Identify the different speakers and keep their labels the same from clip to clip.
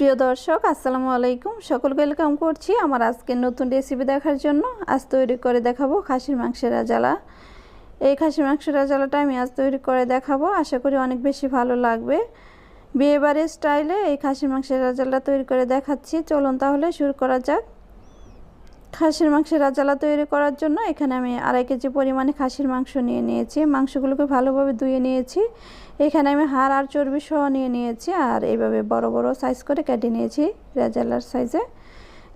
Speaker 1: প্রিয় দর্শক, আসসালামু আলাইকুম। সকলকে ওয়েলকাম করছি আমার আজকের নতুন রেসিপি দেখার জন্য। আজ তৈরি করে দেখাবো খাসির মাংসের রাজালা এই খাসির মাংসের রাজালাটা আমি আজ তৈরি করে দেখাবো। আশা করি অনেক বেশি ভালো লাগবে। বিয়েবাড়ির স্টাইলে এই খাসির মাংসের রাজালা তৈরি করে দেখাচ্ছি। চলুন তাহলে শুরু করা যাক। খাসির মাংসের রাজালা তৈরি করার জন্য এখানে আমি আড়াই কেজি পরিমাণে খাসির মাংস নিয়ে নিয়েছি। মাংসগুলোকে ভালোভাবে ধুয়ে নিয়েছি। এখানে আমি হাড় আর চর্বি সহ নিয়ে নিয়েছি আর এইভাবে বড় বড় সাইজ করে কেটে নিয়েছি রাজালার সাইজে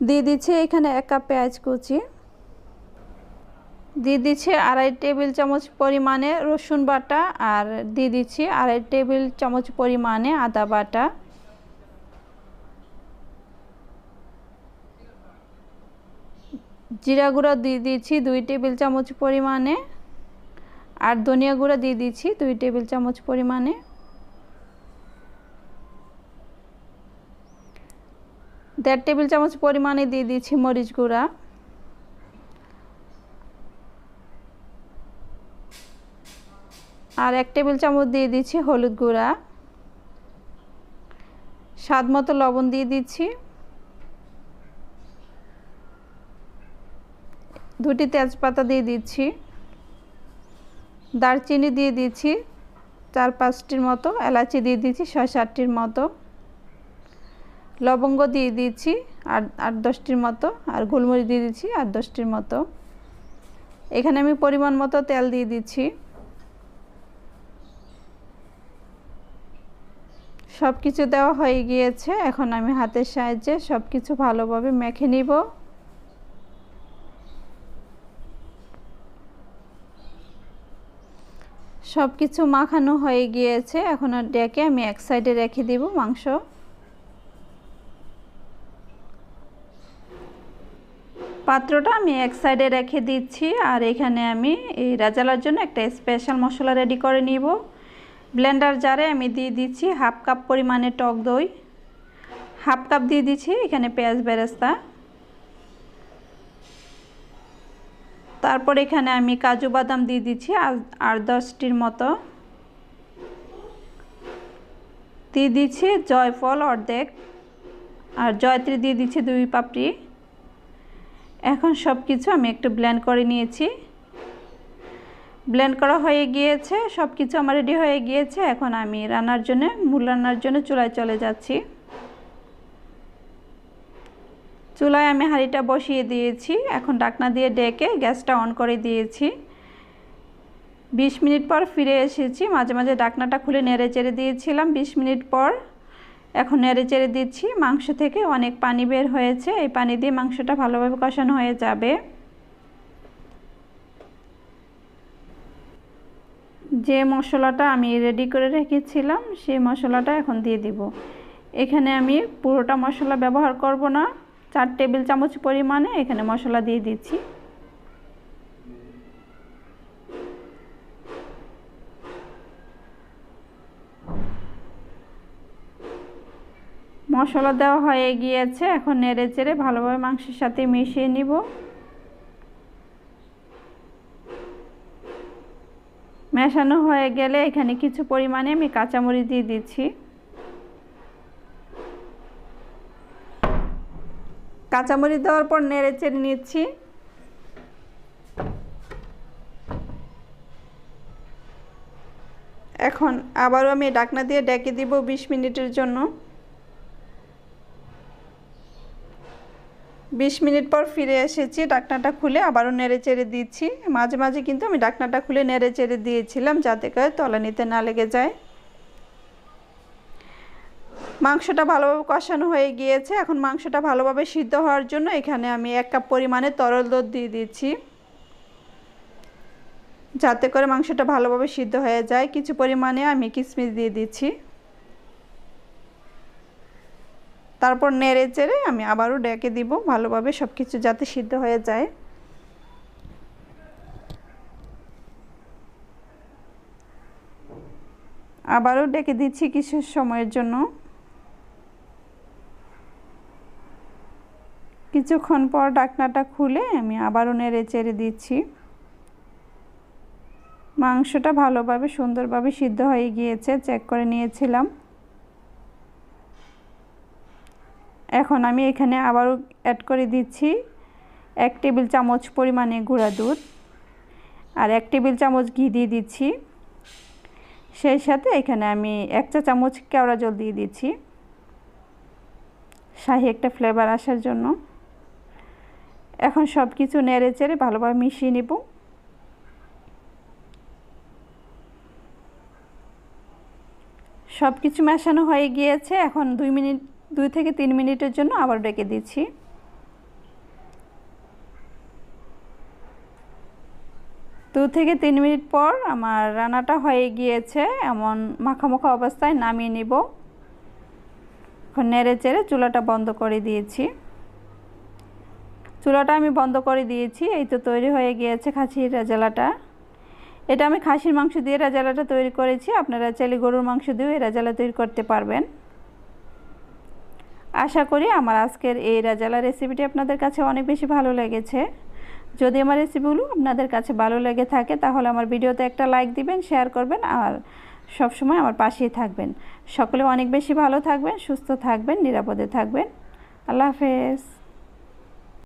Speaker 1: দিয়ে দিচ্ছি এখানে এক কাপ পেঁয়াজ কুচি। দিয়ে দিচ্ছি আড়াই টেবিল চামচ পরিমাণে রসুন বাটা আর দিয়ে দিচ্ছি আড়াই টেবিল চামচ পরিমাণে আদা বাটা। জিরা গুঁড়া দিয়ে দিচ্ছি দুই টেবিল চামচ পরিমাণে। আর ধনিয়া গুঁড়া দিয়ে দিচ্ছি দুই টেবিল চামচ পরিমাণে। দেড় টেবিল চামচ পরিমাণে দিয়ে দিচ্ছি মরিচ গুঁড়া। আর এক টেবিল চামচ দিয়ে দিচ্ছি হলুদ গুঁড়া। স্বাদ মতো লবণ দিয়ে দিচ্ছি দুটি তেজপাতা দিয়ে দিচ্ছি। দারচিনি দিয়ে দিচ্ছি। চার পাঁচটির মতো। এলাচি দিয়ে দিচ্ছি ছয় সাতটির মতো। লবঙ্গ দিয়ে দিচ্ছি আট আট দশটির মতো। আর গোলমরিচ দিয়ে দিচ্ছি আট দশটির মতো। এখানে আমি পরিমাণ মতো তেল দিয়ে দিচ্ছি। সব কিছু দেওয়া হয়ে গিয়েছে। এখন আমি হাতের সাহায্যে সব কিছু ভালোভাবে মেখে নিব। সব কিছু মাখানো হয়ে গিয়েছে। এখন আর ডেকে আমি এক সাইডে রেখে দিব মাংস। পাত্রটা আমি এক সাইডে রেখে দিচ্ছি আর এখানে আমি এই রাজালার জন্য একটা স্পেশাল মশলা রেডি করে নিব। ব্লেন্ডার জারে আমি দিয়ে দিচ্ছি হাফ কাপ পরিমাণে টক দই। হাফ কাপ দিয়ে দিচ্ছি এখানে পেঁয়াজ বেরেস্তা। তারপর এখানে আমি কাজু বাদাম দিয়ে দিচ্ছি, আর দশটির মতো। দিয়ে দিচ্ছি জয়ফল অর্ধেক, আর জয়ত্রী দিয়ে দিচ্ছি দুই পাপড়ি। এখন সব কিছু আমি একটু ব্লেন্ড করে নিয়েছি। ব্লেন্ড করা হয়ে গিয়েছে সব কিছু আমার রেডি হয়ে গিয়েছে। এখন আমি রান্নার জন্য, মূল রান্নার জন্য চুলায় চলে যাচ্ছি। চুলায় আমি হাঁড়িটা বসিয়ে দিয়েছি। এখন ডাকনা দিয়ে ডেকে গ্যাসটা অন করে দিয়েছি। বিশ মিনিট পর ফিরে এসেছি। মাঝে মাঝে ডাকনাটা খুলে নেড়ে চেড়ে দিয়েছিলাম। বিশ মিনিট পর এখন নেড়ে চেড়ে দিচ্ছি। মাংস থেকে অনেক পানি বের হয়েছে। এই পানি দিয়ে মাংসটা ভালোভাবে কষানো হয়ে যাবে। যে মশলাটা আমি রেডি করে রেখেছিলাম, সেই মশলাটা এখন দিয়ে দিব। এখানে আমি পুরোটা মশলা ব্যবহার করব না। চার টেবিল চামচ পরিমাণে এখানে মশলা দিয়ে দিচ্ছি। মশলা দেওয়া হয়ে গিয়েছে, এখন নেড়ে চেড়ে ভালোভাবে মাংসের সাথে মিশিয়ে নিব। মেশানো হয়ে গেলে এখানে কিছু পরিমাণে আমি কাঁচামরিচ দিয়ে দিচ্ছি। কাঁচামরিচ দেওয়ার পর নেড়ে চেড়ে নিচ্ছি। এখন আবারও আমি ডাকনা দিয়ে ডেকে দিব বিশ মিনিটের জন্য। বিশ মিনিট পর ফিরে এসেছি, ডাকনাটা খুলে আবারও নেড়ে চেড়ে দিচ্ছি। মাঝে মাঝে কিন্তু আমি ডাকনাটা খুলে নেড়ে চেড়ে দিয়েছিলাম যাতে করে তলানিতে না লেগে যায়। মাংসটা ভালোভাবে কষানো হয়ে গিয়েছে। এখন মাংসটা ভালোভাবে সিদ্ধ হওয়ার জন্য এখানে আমি এক কাপ পরিমাণে তরল দুধ দিয়ে দিচ্ছি। যাতে করে মাংসটা ভালোভাবে সিদ্ধ হয়ে যায়। কিছু পরিমাণে আমি কিশমিশ দিয়ে দিচ্ছি। তারপর নেড়ে চেড়ে আমি আবারও ডেকে দিব ভালোভাবে সব কিছু যাতে সিদ্ধ হয়ে যায়। আবারও ডেকে দিচ্ছি কিছু সময়ের জন্য। কিছুক্ষণ পর ডাকনাটা খুলে আমি আবারও নেড়ে চেড়ে দিচ্ছি। মাংসটা ভালোভাবে, সুন্দরভাবে সিদ্ধ হয়ে গিয়েছে চেক করে নিয়েছিলাম। এখন আমি এখানে আবারও অ্যাড করে দিচ্ছি এক টেবিল চামচ পরিমাণে গুঁড়া দুধ আর এক টেবিল চামচ ঘি দিয়ে দিচ্ছি। সেই সাথে এখানে আমি এক চা চামচ কেওড়া জল দিয়ে দিচ্ছি। শাহি একটা ফ্লেভার আসার জন্য। এখন সব কিছু নেড়ে চেড়ে ভালোভাবে মিশিয়ে নেব। সব কিছু মেশানো হয়ে গিয়েছে, এখন দুই মিনিট, দুই থেকে তিন মিনিটের জন্য আবার ডেকে দিচ্ছি। দু থেকে তিন মিনিট পর আমার রান্নাটা হয়ে গিয়েছে, এমন মাখামাখা অবস্থায় নামিয়ে নিব। এখন নেড়ে চেড়ে চুলাটা বন্ধ করে দিয়েছি। চুলাটা আমি বন্ধ করে দিয়েছি, এই তো তৈরি হয়ে গিয়েছে খাসির রাজালাটা। এটা আমি খাসির মাংস দিয়ে রাজালাটা তৈরি করেছি, আপনারা চাইলে গরুর মাংস দিয়েও এই রাজালা তৈরি করতে পারবেন। আশা করি আমার আজকের এই রাজালা রেসিপিটি আপনাদের কাছে অনেক বেশি ভালো লেগেছে। যদি আমার রেসিপিগুলো আপনাদের কাছে ভালো লেগে থাকে, তাহলে আমার ভিডিওতে একটা লাইক দিবেন, শেয়ার করবেন আর সবসময় আমার পাশেই থাকবেন। সকলে অনেক বেশি ভালো থাকবেন, সুস্থ থাকবেন, নিরাপদে থাকবেন। আল্লাহ হাফেজ।